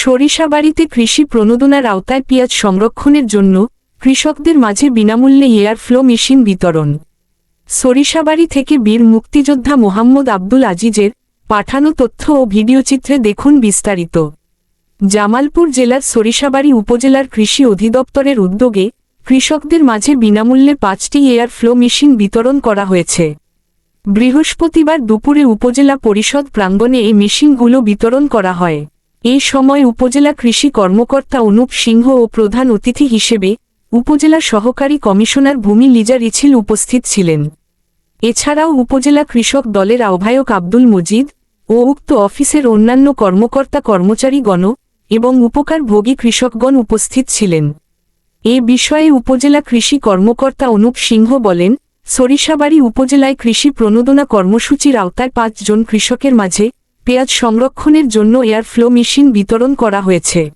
সরিষাবাড়িতে কৃষি প্রণোদনার আওতায় পেঁয়াজ সংরক্ষণের জন্য কৃষকদের মাঝে বিনামূল্যে এয়ার ফ্লো মেশিন বিতরণ। সরিষাবাড়ি থেকে বীর মুক্তিযোদ্ধা মোহাম্মদ আব্দুল আজিজের পাঠানো তথ্য ও ভিডিওচিত্রে দেখুন বিস্তারিত। জামালপুর জেলার সরিষাবাড়ি উপজেলার কৃষি অধিদপ্তরের উদ্যোগে কৃষকদের মাঝে বিনামূল্যে পাঁচটি এয়ার ফ্লো মেশিন বিতরণ করা হয়েছে। বৃহস্পতিবার দুপুরে উপজেলা পরিষদ প্রাঙ্গণে এই মেশিনগুলো বিতরণ করা হয়। এই সময় উপজেলা কৃষি কর্মকর্তা অনুপ সিংহ ও প্রধান অতিথি হিসেবে উপজেলা সহকারী কমিশনার ভূমি লিজা রিছিল উপস্থিত ছিলেন। এছাড়াও উপজেলা কৃষক দলের আহ্বায়ক আব্দুল মজিদ ও উক্ত অফিসের অন্যান্য কর্মকর্তা কর্মচারীগণ এবং উপকারভোগী কৃষকগণ উপস্থিত ছিলেন। এ বিষয়ে উপজেলা কৃষি কর্মকর্তা অনুপ সিংহ বলেন, সরিষাবাড়ি উপজেলায় কৃষি প্রণোদনা কর্মসূচির আওতায় পাঁচজন কৃষকের মাঝে পেঁয়াজ সংরক্ষণের জন্য এয়ার ফ্লো মেশিন বিতরণ করা হয়েছে।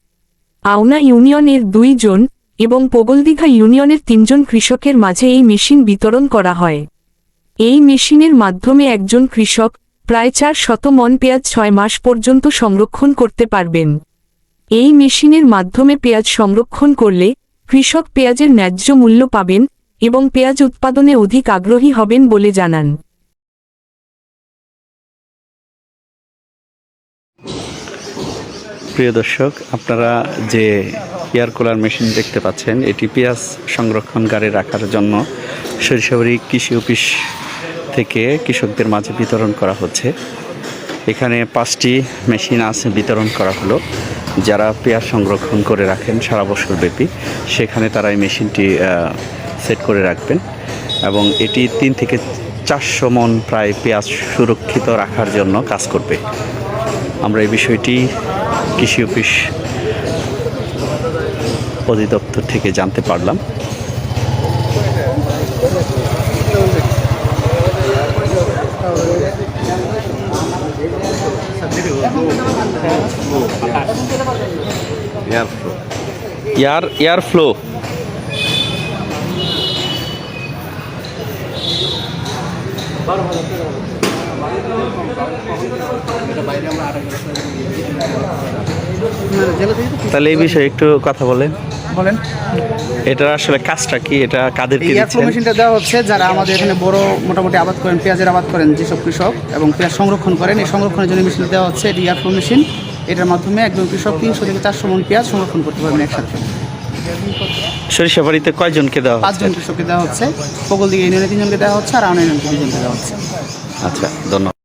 আওনা ইউনিয়নের দুইজন এবং পোগলদিঘা ইউনিয়নের তিনজন কৃষকের মাঝে এই মেশিন বিতরণ করা হয়। এই মেশিনের মাধ্যমে একজন কৃষক প্রায় চার শত মন পেঁয়াজ ছয় মাস পর্যন্ত সংরক্ষণ করতে পারবেন। এই মেশিনের মাধ্যমে পেঁয়াজ সংরক্ষণ করলে কৃষক পেঁয়াজের ন্যায্য মূল্য পাবেন এবং পেঁয়াজ উৎপাদনে অধিক আগ্রহী হবেন বলে জানান। প্রিয় দর্শক, আপনারা যে এয়ার কুলার মেশিন দেখতে পাচ্ছেন, এটি পেঁয়াজ সংরক্ষণকারে রাখার জন্য সরিষাবাড়ি কৃষি অফিস থেকে কৃষকদের মাঝে বিতরণ করা হচ্ছে। এখানে পাঁচটি মেশিন আছে বিতরণ করা হলো। যারা পেঁয়াজ সংরক্ষণ করে রাখেন সারা বছর ব্যাপী, সেখানে তারা এই মেশিনটি সেট করে রাখবেন এবং এটি তিন থেকে চারশো মন প্রায় পেঁয়াজ সুরক্ষিত রাখার জন্য কাজ করবে। আমরা এই বিষয়টি কৃষি অফিস অধিদপ্তর থেকে জানতে পারলাম। এয়ার এয়ার ফ্লো তাহলে এই বিষয়ে একটু কথা বলেন। বলেন। এটার আসলে কাজটা কি? এটা কাদেরকে এই দিচ্ছেন? মেশিনটা দেওয়া হচ্ছে যারা আমাদের এখানে বড় মোটামুটি আবাদ করেন পেঁয়াজের আবাদ করেন যেসব কৃষক এবং পেঁয়াজ সংরক্ষণ করেন এই সংরক্ষণের জন্য মেশিন দেওয়া হচ্ছে এটি ইয়ারফ্লো মেশিন এটার মাধ্যমে একজন কৃষক তিনশো থেকে চারশো মন পেঁয়াজ সংরক্ষণ করতে পারবেন একসাথে। সরিষাবাড়িতে কয়জনকে দেওয়া পাঁচজন কৃষককে দেওয়া হচ্ছে। পগল দিকে ইউনিয়নে তিনজনকে দেওয়া হচ্ছে আর আউন ইউনিয়নকে দুজনকে দেওয়া হচ্ছে। আচ্ছা ধন্যবাদ।